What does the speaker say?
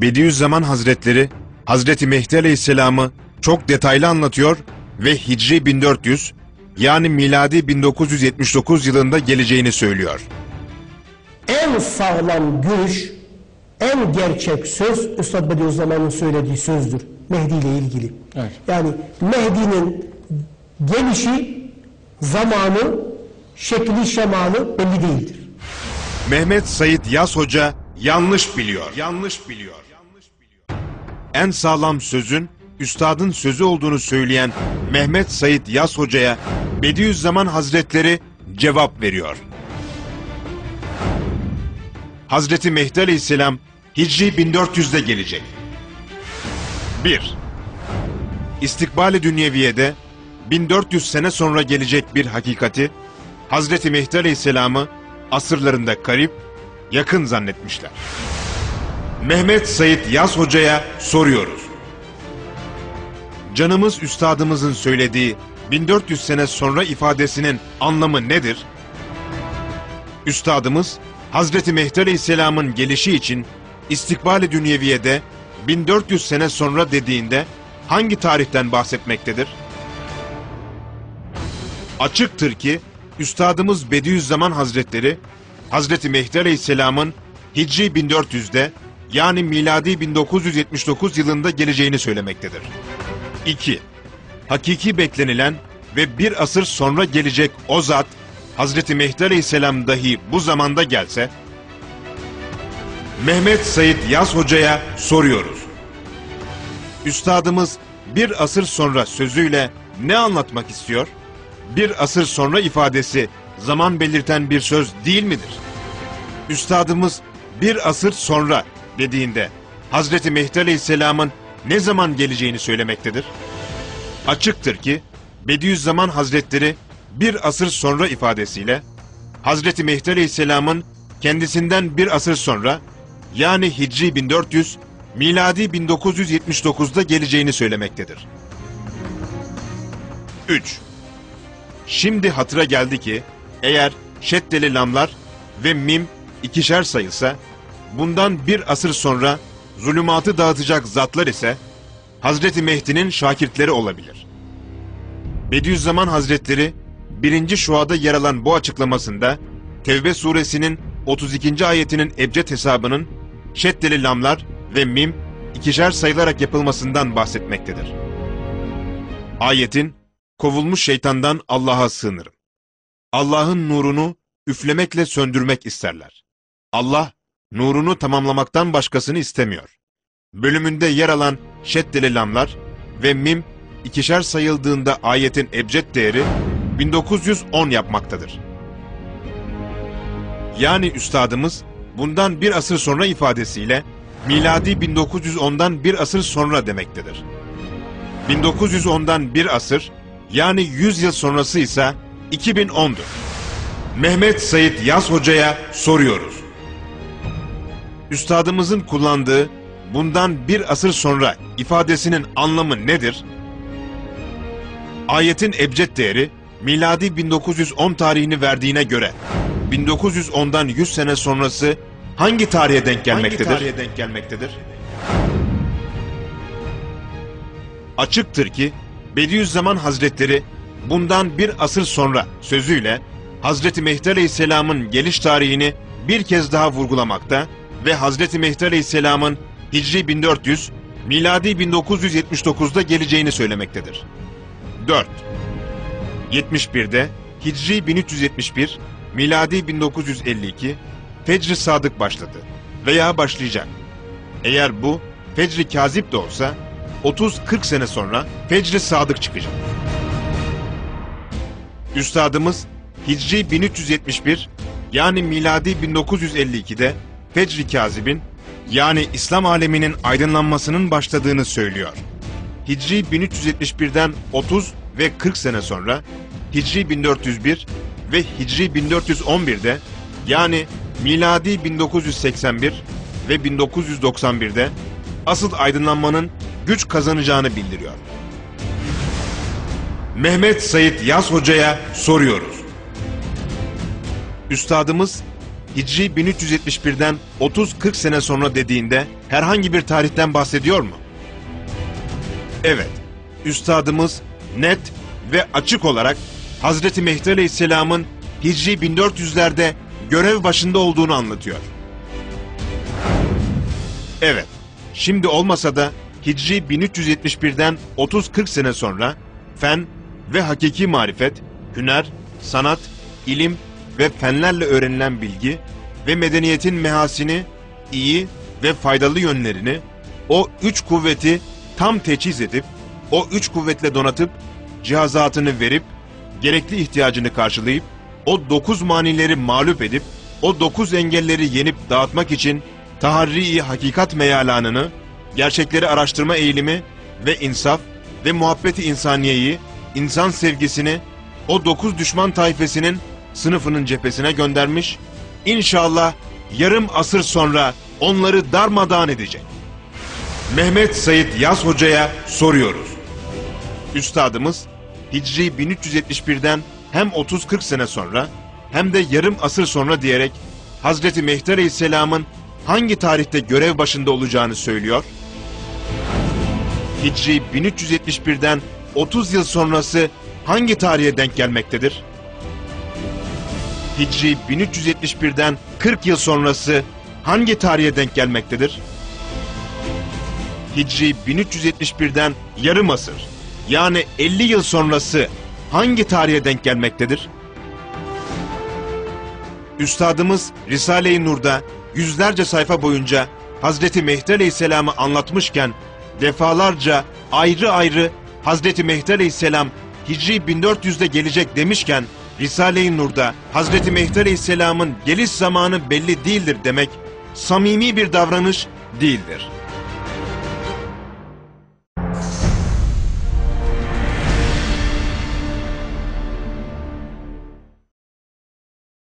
Bediüzzaman Hazretleri, Hazreti Mehdi Aleyhisselam'ı çok detaylı anlatıyor ve Hicri 1400 yani miladi 1979 yılında geleceğini söylüyor. En sağlam görüş, en gerçek söz Üstad Bediüzzaman'ın söylediği sözdür. Mehdi ile ilgili. Evet. Yani Mehdi'nin gelişi, zamanı, şekli, şemalı belli değildir. Mehmet Said Yaz Hoca yanlış biliyor. Yanlış biliyor. En sağlam sözün üstadın sözü olduğunu söyleyen Mehmet Said Yaz Hoca'ya Bediüzzaman Hazretleri cevap veriyor. Hazreti Mehdi Aleyhisselam Hicri 1400'de gelecek. 1. İstikbali Dünyeviye'de 1400 sene sonra gelecek bir hakikati Hazreti Mehdi Aleyhisselam'ı asırlarında garip, yakın zannetmişler. Mehmet Said Yaz Hoca'ya soruyoruz. Canımız üstadımızın söylediği 1400 sene sonra ifadesinin anlamı nedir? Üstadımız Hazreti Mehdi Aleyhisselam'ın gelişi için istikbali dünyeviyede 1400 sene sonra dediğinde hangi tarihten bahsetmektedir? Açıktır ki Üstadımız Bediüzzaman Hazretleri Hazreti Mehdi Aleyhisselam'ın Hicri 1400'de yani miladi 1979 yılında geleceğini söylemektedir. 2. Hakiki beklenilen ve bir asır sonra gelecek o zat Hazreti Mehdi Aleyhisselam dahi bu zamanda gelse Mehmet Said Yaz Hoca'ya soruyoruz. Üstadımız bir asır sonra sözüyle ne anlatmak istiyor? Bir asır sonra ifadesi zaman belirten bir söz değil midir? Üstadımız bir asır sonra dediğinde Hazreti Mehdi Aleyhisselam'ın ne zaman geleceğini söylemektedir. Açıktır ki Bediüzzaman Hazretleri bir asır sonra ifadesiyle Hazreti Mehdi Aleyhisselam'ın kendisinden bir asır sonra yani Hicri 1400 miladi 1979'da geleceğini söylemektedir. 3. Şimdi hatıra geldi ki eğer şeddeli lamlar ve mim ikişer sayılsa bundan bir asır sonra zulümatı dağıtacak zatlar ise Hazreti Mehdi'nin şakirtleri olabilir. Bediüzzaman Hazretleri birinci şuada yer alan bu açıklamasında Tevbe suresinin 32. ayetinin ebced hesabının şeddeli lamlar ve mim ikişer sayılarak yapılmasından bahsetmektedir. Ayetin kovulmuş şeytandan Allah'a sığınırım. Allah'ın nurunu üflemekle söndürmek isterler. Allah nurunu tamamlamaktan başkasını istemiyor. Bölümünde yer alan şeddeli lamlar ve mim ikişer sayıldığında ayetin ebced değeri 1910 yapmaktadır. Yani üstadımız bundan bir asır sonra ifadesiyle miladi 1910'dan bir asır sonra demektedir. 1910'dan bir asır yani 100 yıl sonrası ise 2010'dur. Mehmet Said Yaz Hoca'ya soruyoruz. Üstadımızın kullandığı bundan bir asır sonra ifadesinin anlamı nedir? Ayetin ebced değeri miladi 1910 tarihini verdiğine göre 1910'dan 100 sene sonrası hangi tarihe denk gelmektedir? Hangi tarihe denk gelmektedir? Açıktır ki Bediüzzaman Hazretleri bundan bir asır sonra sözüyle Hazreti Mehdi Aleyhisselam'ın geliş tarihini bir kez daha vurgulamakta ve Hazreti Mehdi Aleyhisselam'ın Hicri 1400, miladi 1979'da geleceğini söylemektedir. 4. 71'de Hicri 1371, miladi 1952, Fecr-i Sadık başladı veya başlayacak. Eğer bu Fecr-i Kazip de olsa 30-40 sene sonra Fecr-i Sadık çıkacak. Üstadımız Hicri 1371 yani miladi 1952'de Fecr-i Kazib'in yani İslam aleminin aydınlanmasının başladığını söylüyor. Hicri 1371'den 30 ve 40 sene sonra Hicri 1401 ve Hicri 1411'de yani miladi 1981 ve 1991'de asıl aydınlanmanın güç kazanacağını bildiriyor. Mehmet Said Yaz Hoca'ya soruyoruz. Üstadımız Hicri 1371'den 30-40 sene sonra dediğinde herhangi bir tarihten bahsediyor mu? Evet, üstadımız net ve açık olarak Hazreti Mehdi Aleyhisselam'ın Hicri 1400'lerde görev başında olduğunu anlatıyor. Evet, şimdi olmasa da Hicri 1371'den 30-40 sene sonra fen ve hakiki marifet, hüner, sanat, ilim ve fenlerle öğrenilen bilgi ve medeniyetin mehasini, iyi ve faydalı yönlerini, o üç kuvveti tam teçhiz edip, o üç kuvvetle donatıp, cihazatını verip, gerekli ihtiyacını karşılayıp, o dokuz manileri mağlup edip, o dokuz engelleri yenip dağıtmak için taharri hakikat meyalanını, gerçekleri araştırma eğilimi ve insaf ve muhabbeti insaniyeyi, insan sevgisini o dokuz düşman tayfesinin sınıfının cephesine göndermiş, İnşallah yarım asır sonra onları darmadağın edecek. Mehmet Said Yaz Hoca'ya soruyoruz. Üstadımız Hicri 1371'den hem 30-40 sene sonra hem de yarım asır sonra diyerek Hazreti Mehdi Aleyhisselam'ın hangi tarihte görev başında olacağını söylüyor? Hicri 1371'den 30 yıl sonrası hangi tarihe denk gelmektedir? Hicri 1371'den 40 yıl sonrası hangi tarihe denk gelmektedir? Hicri 1371'den yarım asır yani 50 yıl sonrası hangi tarihe denk gelmektedir? Üstadımız Risale-i Nur'da yüzlerce sayfa boyunca Hazreti Mehdi Aleyhisselam'ı anlatmışken defalarca ayrı ayrı Hazreti Mehdi Aleyhisselam Hicri 1400'de gelecek demişken Risale-i Nur'da Hazreti Mehdi Aleyhisselam'ın geliş zamanı belli değildir demek samimi bir davranış değildir.